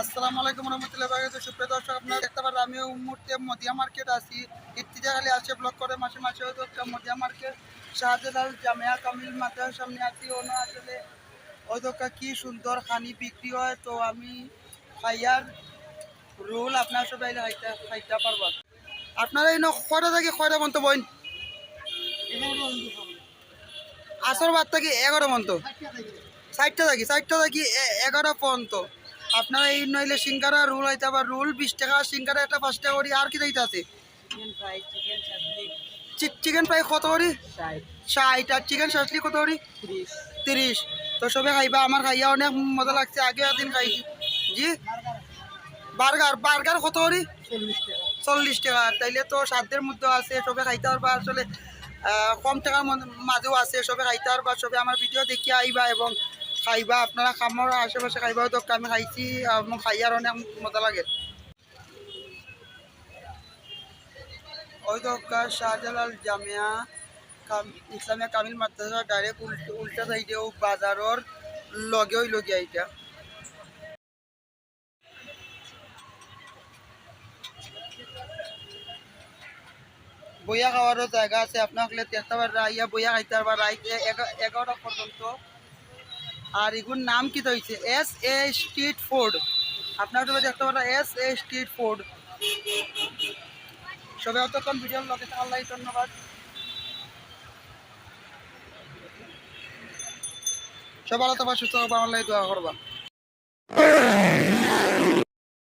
আসসালামু আলাইকুম দেখতে পারেন আমি মুহূর্তে মদিয়া মার্কেট আছি। ইফতিজাখালি আসে ব্লক করে মাসে মাসে মদিয়া মার্কেট। শাহজালাল জামিয়া কামিল মাদ্রাসার সামনে আছি। কি সুন্দর খানি বিক্রি হয়। তো আমি খাইয়ার রোল আপনার সবাই খাইতে খাইতে পারব। আপনারা এই কয়টা থেকে কয়টা পর্যন্ত বইন? আসর বাদ থেকে এগারো পর্যন্ত। ষাটটা থাকি ষাটটা থাকি এগারো পর্যন্ত। আপনারা এই নইলে সিঙ্গারা রুল হইতে আবার রুল বিশ টাকা সিঙ্গারা একটা পাঁচ টাকা করি আর কি দিতে আছে? চিকেন ফ্রাই কত করি? ষাট। আর চিকেন শাসলি কত করি? তিরিশ। তো সবে খাইবা আমার খাইয়া অনেক মজা লাগছে আগে একদিন খাইছি। জি? বার্গার বার্গার কত করি? চল্লিশ টাকা। তাইলে তো সাধ্যের মধ্যে আছে সবে খাইতে পারবা আসলে কম টাকার মাঝেও আছে সবে খাইতে পারবা সবে আমার ভিডিও দেখিয়ে আইবা এবং খাইবা, আপনারা খামার আশেপাশে খাইবা তো আমি খাইছি খাইয়ার অনেক মজা লাগে। ওই তো শাহজালাল জামিয়া ইসলামিয়া কামিল মাদ্রাসা ডাইরেক্ট উল্টা সাইডেও বাজারর লগেও লগিয়া এটা বইয়া খাওয়ারও জায়গা আছে, আপনাকে দেখতে পারবা ইয়া বইয়া খাইতে পারবা রাইট এগারোটা পর্যন্ত আর এগুলোর নাম কী তো হয়েছে এস এ স্ট্রিট ফুড আপনার তো দেখতে পারেন এস এ স্ট্রিট ফুড সবাই অতক্ষণ ভিডিও লোকে আল্লাহ ধন্যবাদ। সবাই আল্লাহ তোমার সুস্থ হবে আল্লাহ দোয়া করবা।